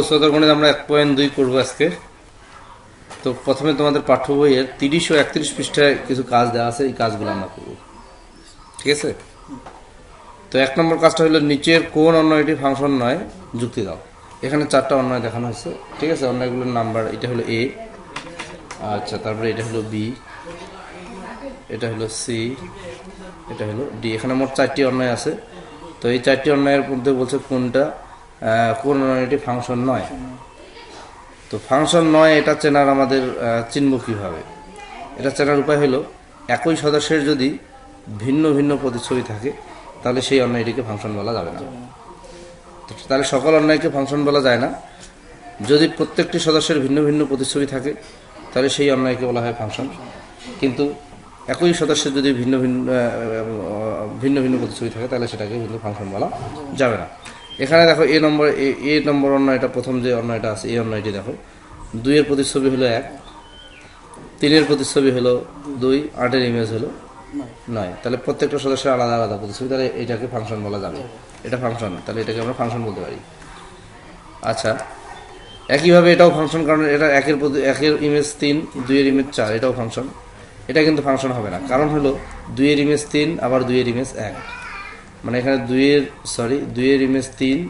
উচ্চতর গণিত আমরা এক পয়েন্ট দুই করব আজকে। তো প্রথমে তোমাদের পাঠ্য বইয়ের তিরিশ ও একত্রিশ পৃষ্ঠায় কিছু কাজ দেওয়া আছে, এই কাজগুলো আমরা করব। ঠিক আছে? তো এক নম্বর কাজটা হলো নিচের কোন অন্যটি ফাংশন নয়, যুক্তি দাও। এখানে চারটা অন্যায় দেখানো হয়েছে। ঠিক আছে? অন্যায়গুলোর নাম্বার, এটা হলো এ আচ্ছা তারপরে এটা হলো বি এটা হলো সি এটা হলো ডি এখানে মোট চারটি অন্যায় আছে। তো এই চারটি অন্যায়ের মধ্যে বলছে কোনটা? আহ, কোন অন্যায়টি ফাংশন নয়। তো ফাংশন নয় এটা চেনার আমাদের চিনব কীভাবে এটা চেনার উপায় হলো একই সদস্যের যদি ভিন্ন ভিন্ন প্রতিচ্ছবি থাকে তাহলে সেই অন্যায়টিকে ফাংশন বলা যাবে না। তাহলে সকল অন্যায়কে ফাংশন বলা যায় না। যদি প্রত্যেকটি সদস্যের ভিন্ন ভিন্ন প্রতিচ্ছবি থাকে তাহলে সেই অন্যায়কে বলা হয় ফাংশন কিন্তু একই সদস্যের যদি ভিন্ন ভিন্ন ভিন্ন ভিন্ন প্রতিচ্ছবি থাকে তাহলে সেটাকে কিন্তু ফাংশন বলা যাবে না। এখানে দেখো এ নম্বর এ নম্বর অন্যায়টা প্রথম যে অন্যায়টা আছে এই অন্যায়টি দেখো। দুইয়ের প্রতিচ্ছবি হলো এক তিনের প্রতিচ্ছবি হলো দুই আটের ইমেজ হলো নয়। তাহলে প্রত্যেকটা সদস্যের আলাদা আলাদা প্রতিচ্ছবি তাহলে এটাকে ফাংশন বলা যাবে। এটা ফাংশন তাহলে এটাকে আমরা ফাংশন বলতে পারি। আচ্ছা একইভাবে এটাও ফাংশন কারণ এটা একের প্রতি একের ইমেজ তিন দুইয়ের ইমেজ চার এটাও ফাংশন এটা কিন্তু ফাংশন হবে না। কারণ হলো দুইয়ের ইমেজ তিন আবার দুইয়ের ইমেজ এক। মানে এখানে দুইয়ের সরি দুইয়ের ইমেজ তিন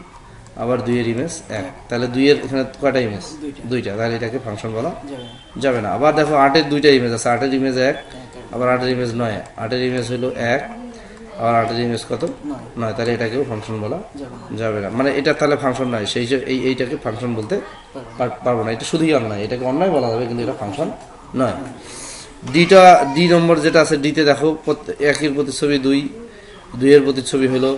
আবার দুইয়ের ইমেজ এক। তাহলে দুইয়ের এখানে কয়টা ইমেজ দুইটা। তাহলে এটাকে ফাংশন বলা যাবে। না। আবার দেখো আটের দুইটা ইমেজ আছে। আটের ইমেজ এক আবার আটের ইমেজ নয়। আটের ইমেজ হলো এক আবার আটের ইমেজ কত? নয়। তাহলে এটাকেও ফাংশন বলা যাবে না। মানে এটা তাহলে ফাংশন নয়। সেই এই এইটাকে ফাংশন বলতে পার- পারব না। এটা শুধুই অন্যায় এটাকে অন্যায় বলা যাবে কিন্তু এটা ফাংশন নয়। ডিটা ডি নম্বর যেটা আছে ডিতে দেখো একের প্রতিচ্ছবি দুই দুইয়ের প্রতিচ্ছবি হলো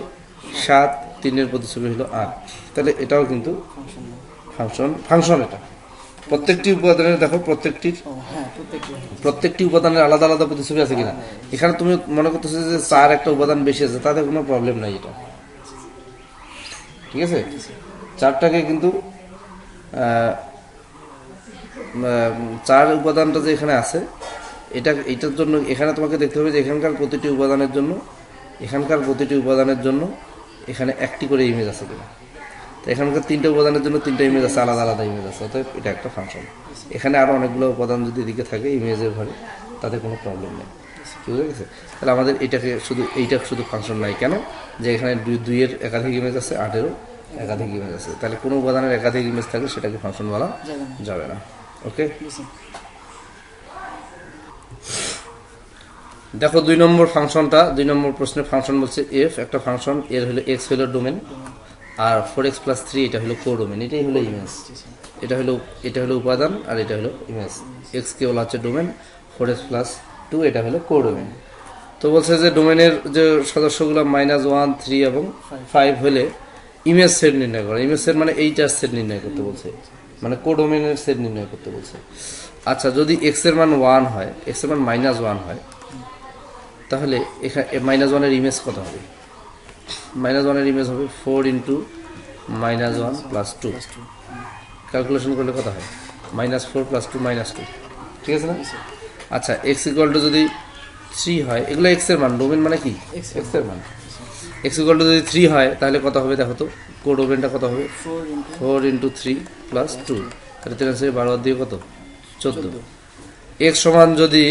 সাত তিনের প্রতিচ্ছবি হলো আট। তাহলে এটাও কিন্তু ফাংশন ফাংশন এটা। প্রত্যেকটি উপাদানের দেখো প্রত্যেকটির হ্যাঁ প্রত্যেকটি। প্রত্যেকটি উপাদানের আলাদা আলাদা প্রতিচ্ছবি আছে কিনা? এখানে তুমি মনে করতেছো যে চার একটা উপাদান বেশি আছে তাতে কোনো প্রবলেম নাই এটা। ঠিক আছে? চারটাকে কিন্তু চার উপাদানটা যে এখানে আছে এটা এটার জন্য এখানে তোমাকে দেখতে হবে যে এখানকার প্রতিটি উপাদানের জন্য এখানকার প্রতিটি উপাদানের জন্য এখানে একটি করে ইমেজ আছে কিনা। তো এখানকার তিনটা উপাদানের জন্য তিনটা ইমেজ আছে আলাদা আলাদা ইমেজ আছে অতএব এটা একটা ফাংশন এখানে আরও অনেকগুলো উপাদান যদি এদিকে থাকে ইমেজের ঘরে তাতে কোনো প্রবলেম নেই। কি বুঝে গেছে? তাহলে আমাদের এটাকে শুধু এইটা শুধু ফাংশন নাই। কেন? যে এখানে দুই দুইয়ের একাধিক ইমেজ আছে আটেরও একাধিক ইমেজ আছে। তাহলে কোনো উপাদানের একাধিক ইমেজ থাকলে সেটাকে ফাংশন বলা যাবে না। ওকে দেখো দুই নম্বর ফাংশনটা, দুই নম্বর প্রশ্নের ফাংশন বলছে এফ একটা ফাংশন, এর হলো এক্স হলো ডোমেন আর ফোর এক্স প্লাস থ্রি এটা হলো কো ডোমেন এটাই হলো ইমেজ এটা হলো এটা হলো উপাদান, আর এটা হলো ইমেজ এক্স কে বলা হচ্ছে domain four X plus two এটা হলো কো ডোমেন তো বলছে যে ডোমেনের যে সদস্যগুলো মাইনাস ওয়ান থ্রি এবং ফাইভ হলে ইমেজ সেট নির্ণয় করে ইমেজ সেট মানে এইটার সেট নির্ণয় করতে বলছে মানে কো ডোমেনের সেট নির্ণয় করতে বলছে। আচ্ছা যদি এক্সের মান ওয়ান হয় এক্সের মান মাইনাস ওয়ান হয় তাহলে এখানে মাইনাস ওয়ানের ইমেজ কত হবে? মাইনাস ওয়ানের ইমেজ হবে four into minus one plus two calculation করলে কত হয়? Minus four plus two minus two ঠিক আছে না? আচ্ছা এক্স ইকুয়াল টু যদি থ্রি হয় এগুলো এক্সের মান ডোমেন মানে কি? X এক্সের মান। এক্স ইকুয়াল টু যদি থ্রি হয় তাহলে কত হবে দেখো তো? কোড ওভেনটা কত হবে? Four into three plus two তাহলে তিন বারো দিয়ে কত? চোদ্দ। এক্স সমান যদি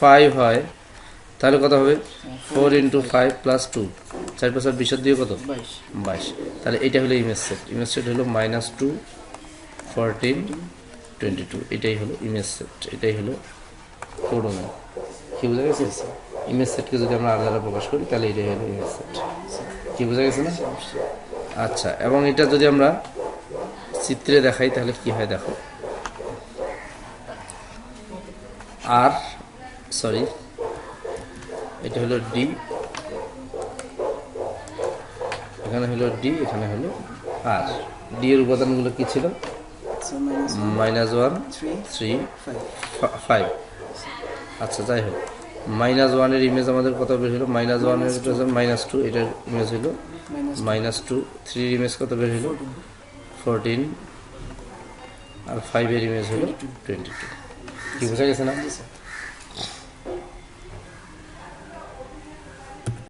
ফাইভ হয় তাহলে কত হবে? Four into five plus two. চার পাঁচ বিশ দিয়ে কত? বাইশ। তাহলে এটা হলো ইমেজ সেট। ইমেজ সেট হলো minus two fourteen twenty two এটাই হলো ইমেজ সেট। এটাই হলো কোডোমেন কি বোঝা গেছে? ইমেজ সেটকে যদি আমরা আলাদা আলাদা প্রকাশ করি তাহলে এটাই হলো ইমেজ সেট। কি বোঝা গেছে না? আচ্ছা এবং এটা যদি আমরা চিত্রে দেখাই তাহলে কি হয় দেখো? আর সরি এটা হলো ডি এখানে হলো ডি এখানে হলো আর ডি এর উপাদানগুলো কি ছিল? মাইনাস ওয়ান থ্রি ফাইভ আচ্ছা যাই হোক। মাইনাস ওয়ানের ইমেজ আমাদের কত বের হলো? মাইনাস ওয়ানের মাইনাস টু এটার ইমেজ হলো মাইনাস টু থ্রির ইমেজ কত বের হলো? ফোরটিন আর ফাইভের ইমেজ হলো টোয়েন্টি টু কি বোঝা গেছে না?